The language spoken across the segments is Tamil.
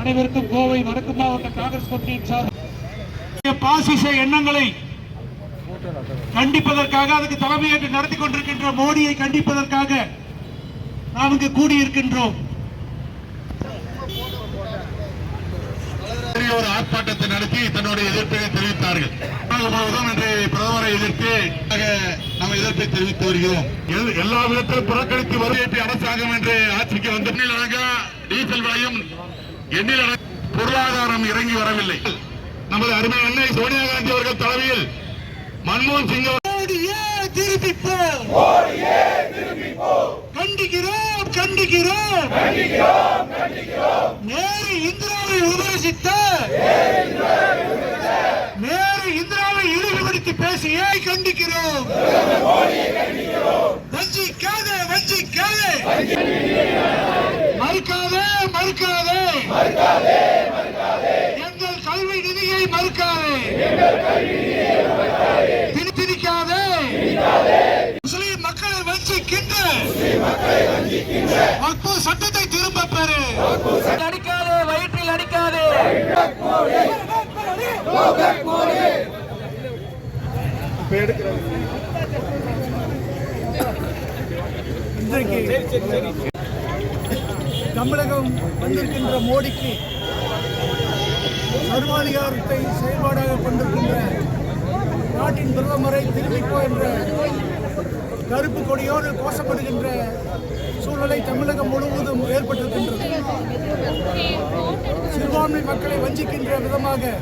அனைவருக்கும் கோவை வடக்கு மாவட்ட காங்கிரஸ் கமிட்டியின் சார்பில் பாசிச எண்ணங்களை கண்டிப்பதற்காக அதுக்கு தலைமையேற்று நடத்தி கொண்டிருக்கின்ற மோடியை கண்டிப்பதற்காக நாம் இங்கு கூடியிருக்கின்றோம். ஒரு ஆர்ப்பாட்டத்தை நடத்தி தன்னுடைய எதிர்ப்பை தெரிவித்தார்கள். முழுவதும் இன்று பிரதமரை எதிர்த்து நம்ம எதிர்ப்பை தெரிவித்து வருகிறோம். எல்லா விதத்திலும் புறக்கணித்து வரவேற்பி அரசாங்கம் என்று ஆட்சிக்கு வந்த டீசல் விலையும் எண்ணில் பொருளாதாரம் இறங்கி வரவில்லை. நமது அருமை அன்னை சோனியா காந்தி அவர்கள் தலைமையில் மன்மோகன் சிங் போ கண்டிக்கிறோம் கண்டிக்கிறோம். நேரு இந்திராவை விமர்சித்த நேரு இந்திராவை இழிவுபடுத்தி பேசிய கண்டிக்கிறோம். வஞ்சிக்காதே. வஞ்சிக்காதே. மறுக்காதே மறுக்காதே. எங்கள் கல்வி நிதியை மறுக்காதே. திணி- திணிக்காதே. முஸ்லிம் மக்களை வஞ்சிக்கின்ற வக்பு சட்டத்தை திரும்ப பெறு. அடிக்காதே வயிற்றில் அடிக்காதே. இன்றைக்கு தமிழகம் வந்திருக்கின்ற மோடிக்கு சர்வாதிகாரத்தை செயல்பாடாக கொண்டிருக்கின்ற நாட்டின் பிரதமரை திரும்பிப்போ என்ற கருப்பு கொடியோடு கோஷப்படுகின்ற சூழ்நிலை தமிழகம் முழுவதும் ஏற்பட்டிருக்கின்றது. சிறுபான்மை மக்களை வஞ்சிக்கின்ற விதமாக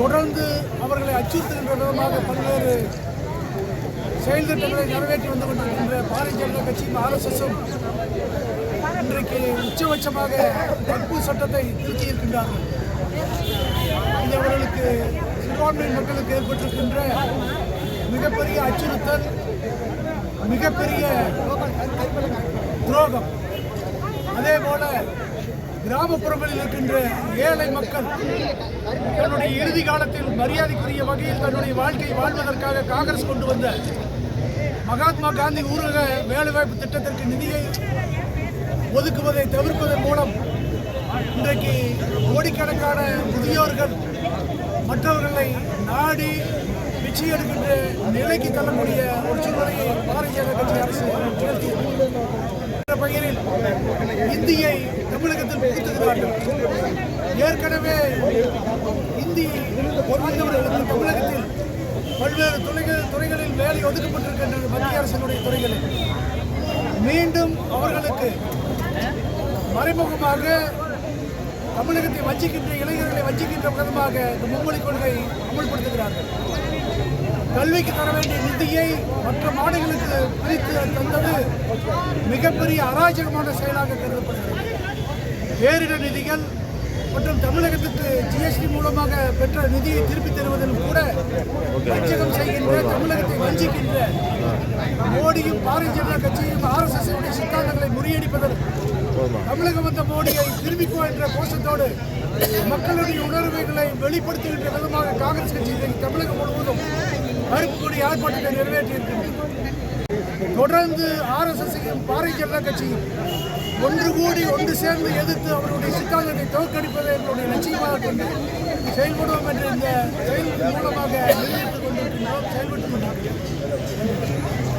தொடர்ந்து அவர்களை அச்சுறுத்துகின்ற விதமாக பல்வேறு செயல் திட்டங்களை நிறைவேற்றி வந்து கொண்டிருக்கின்ற பாரதிய ஜனதா கட்சியும் ஆர்எஸ்எஸும் இன்றைக்கு உச்சபட்சமாக வக்பு சட்டத்தை திருத்தி இருக்கின்றார்கள் இது அவர்களுக்கு சிறுபான்மை மக்களுக்கு ஏற்பட்டிருக்கின்ற மிகப்பெரிய அச்சுறுத்தல் மிகப்பெரிய துரோகம். அதே போல கிராமப்புறங்களில் இருக்கின்ற ஏழை மக்கள் தன்னுடைய இறுதி காலத்தில் மரியாதைக்குரிய வகையில் தன்னுடைய வாழ்க்கை வாழ்வதற்காக காங்கிரஸ் கொண்டு வந்த மகாத்மா காந்தி ஊரக வேலைவாய்ப்பு திட்டத்திற்கு நிதியை ஒதுக்குவதை தவிர்ப்பதன் மூலம் இன்றைக்கு கோடிக்கணக்கான முதியோர்கள் மற்றவர்களை நாடி பிச்சை எடுக்கின்ற நிலைக்கு தள்ளக்கூடிய ஒரு சூழ்நிலையை பாரதிய ஜனதா கட்சி அரசு நிகழ்த்தியது. என்ற பெயரில் இந்தியை தமிழகத்தில் புகுத்துகிறார்கள் ஏற்கனவே இந்தி வந்தவர்களுக்கு தமிழகத்தில் பல்வேறு துறைகள் துறைகளில் வேலை ஒதுக்கப்பட்டிருக்கின்றது மத்திய அரசினுடைய துறைகளில் மீண்டும் அவர்களுக்கு மறைமுகமாக தமிழகத்தை வஞ்சிக்கின்ற இளைஞர்களை வஞ்சிக்கின்ற விதமாக இந்த மும்மொழி கொள்கை அமல்படுத்துகிறார்கள். கல்விக்கு தர வேண்டிய நிதியை மற்ற மாநிலங்களுக்கு பிரித்து தந்தது மிகப்பெரிய அராஜகமான செயலாக கருதப்படுகிறது. பேரிடர் நிதிகள் மற்றும் தமிழகத்துக்கு ஜிஎஸ்டி மூலமாக பெற்ற நிதியை திருப்பித் தருவதிலும் கூட வஞ்சகம் செய்கின்ற தமிழகத்தை வஞ்சிக்கின்ற மோடியும் பாரதிய ஜனதா கட்சியும் ஆர்எஸ்எஸ் சித்தாந்தங்களை முறியடிப்பதில் தமிழகம் வந்த மோடியை திரும்பிக்கோ என்ற கோஷத்தோடு மக்களுடைய உணர்வுகளை வெளிப்படுத்துகின்ற விதமாக காங்கிரஸ் கட்சி தமிழகம் முழுவதும் கருப்பு கொடி ஆர்ப்பாட்டத்தை நிறைவேற்றியிருக்கின்றது தொடர்ந்து ஆர்எஸ்எஸ்ஸையும் பாரதிய ஜனதா கட்சியும் ஒன்று கூடி ஒன்று சேர்ந்து எதிர்த்து அவருடைய சித்தாந்தத்தை தோற்கடிப்பதை எங்களுடைய லட்சியமாக கொண்டு செயல்படுவோம் என்ற இந்த செயல் மூலமாக நிலையிட்டுக் கொண்டிருக்கின்றோம். செயல்பட்டுக் கொண்டிருக்கிறோம்.